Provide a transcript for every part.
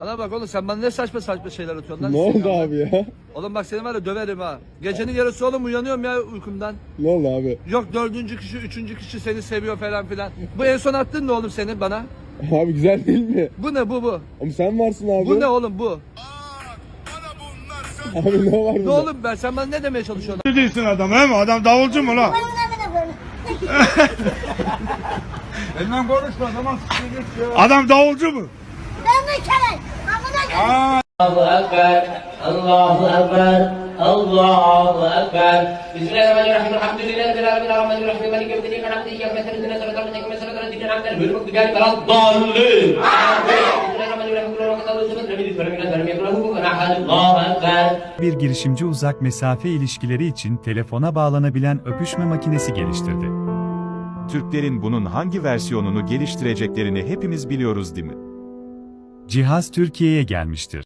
Bana bak oğlum sen bana ne saçma saçma şeyler atıyorsun lan. Ne oldu abi ya? Oğlum bak seni var ya döverim ha. Gecenin yarısı oğlum uyanıyorum ya uykumdan. Ne oldu abi? Yok dördüncü kişi, üçüncü kişi seni seviyor falan filan. Bu en son attın ne oğlum senin bana? Abi güzel değil mi? Bu ne bu bu? Ama sen varsın abi. Bu ne oğlum bu? Abi ne var Ne burada? oğlum ben sen bana ne demeye çalışıyorsun? Ne değilsin adam he mi? Adam davulcu mu lan? Benden konuşma zaman sıkıntı. Adam davulcu mu? Ben de kelek. Allahu Ekber, Allahu Ekber, Allahu Ekber. Bismillahirrahmanirrahim. Elhamdülillahi Rabbil alamin. Rahmanir Rahim. Maliki yevmiddin. İyyake na'budu ve iyyake nestaîn. İhdinâ sıratal mustaqîm. Sıratal lezîne en'amte aleyhim ghayril mağdûbi aleyhim ve Bismillahirrahmanirrahim. Kullu rakatâ bir girişimci uzak mesafe ilişkileri için telefona bağlanabilen öpüşme makinesi geliştirdi. Türklerin bunun hangi versiyonunu geliştireceklerini hepimiz biliyoruz değil mi? Cihaz Türkiye'ye gelmiştir.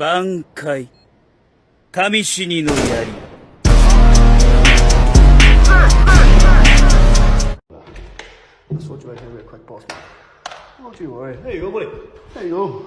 Bankay. Kamishini no yari. switch back here real quick, boss. Don't you worry. There you go, buddy. There you go.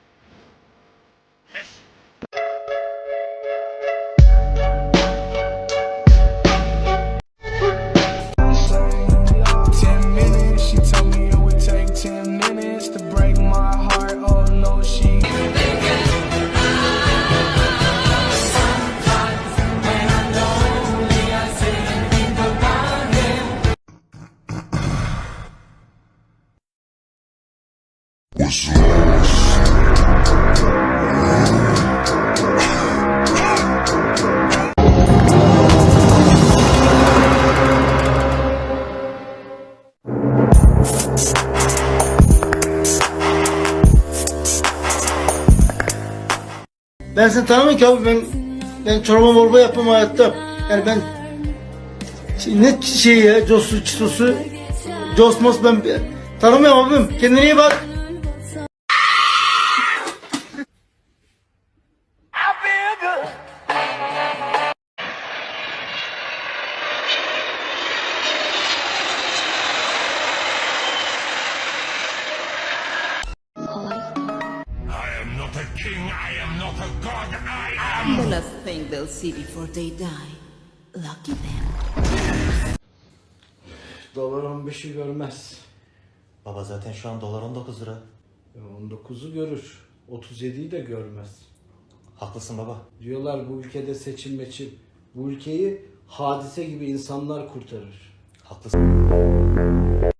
Ben seni tanımıyorum ki abi ben ben çorba morba yapmam hayatta. Yani ben ne şey ya cosu çitosu cosmos ben tanımıyorum abim. Kendine iyi bak. The last thing they'll see before they die. Lucky them. Dolar 15'i görmez. Baba zaten şu an dolar 19 lira. 19'u görür. 37'yi de görmez. Haklısın baba. Diyorlar bu ülkede seçim meçim. Bu ülkeyi hadise gibi insanlar kurtarır. Haklısın.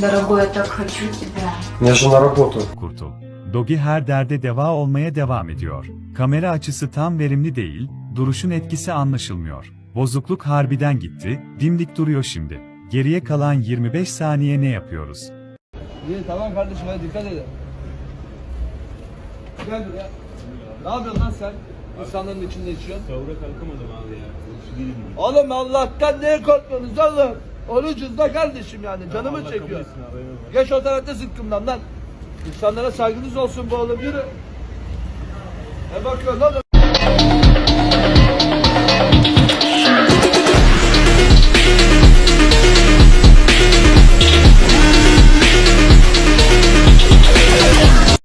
Дорогой, я так хочу тебя. Kurtul. Dogi her derde deva olmaya devam ediyor. Kamera açısı tam verimli değil, duruşun etkisi anlaşılmıyor. Bozukluk harbiden gitti, dimdik duruyor şimdi. Geriye kalan 25 saniye ne yapıyoruz? İyi tamam kardeşim hadi dikkat edin. Gel buraya. Ne yapıyorsun lan sen? İnsanların içinde içiyorsun. Savura kalkamadım abi ya. Oğlum Allah'tan neye korkmuyorsunuz oğlum? Orucuz da kardeşim yani canımı çekiyor. Geç o tarafta zıkkımdan lan. İnsanlara saygınız olsun bu oğlum yürü. Ne bakıyorsun oğlum?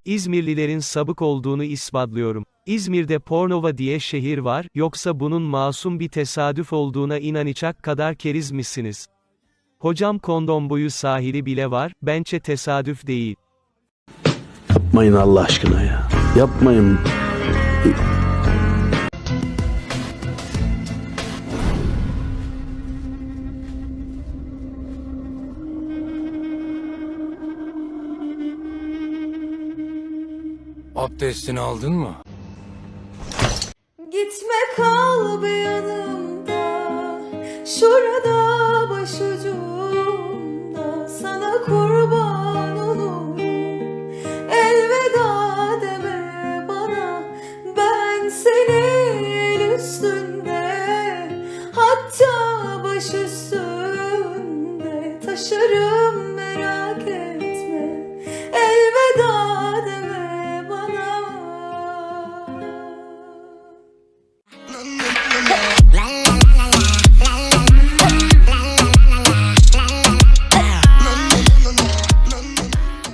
İzmirlilerin sabık olduğunu ispatlıyorum. İzmir'de Pornova diye şehir var, yoksa bunun masum bir tesadüf olduğuna inanacak kadar keriz misiniz? Hocam kondom boyu sahili bile var, bence tesadüf değil. Yapmayın Allah aşkına ya. Yapmayın. Abdestini aldın mı? করব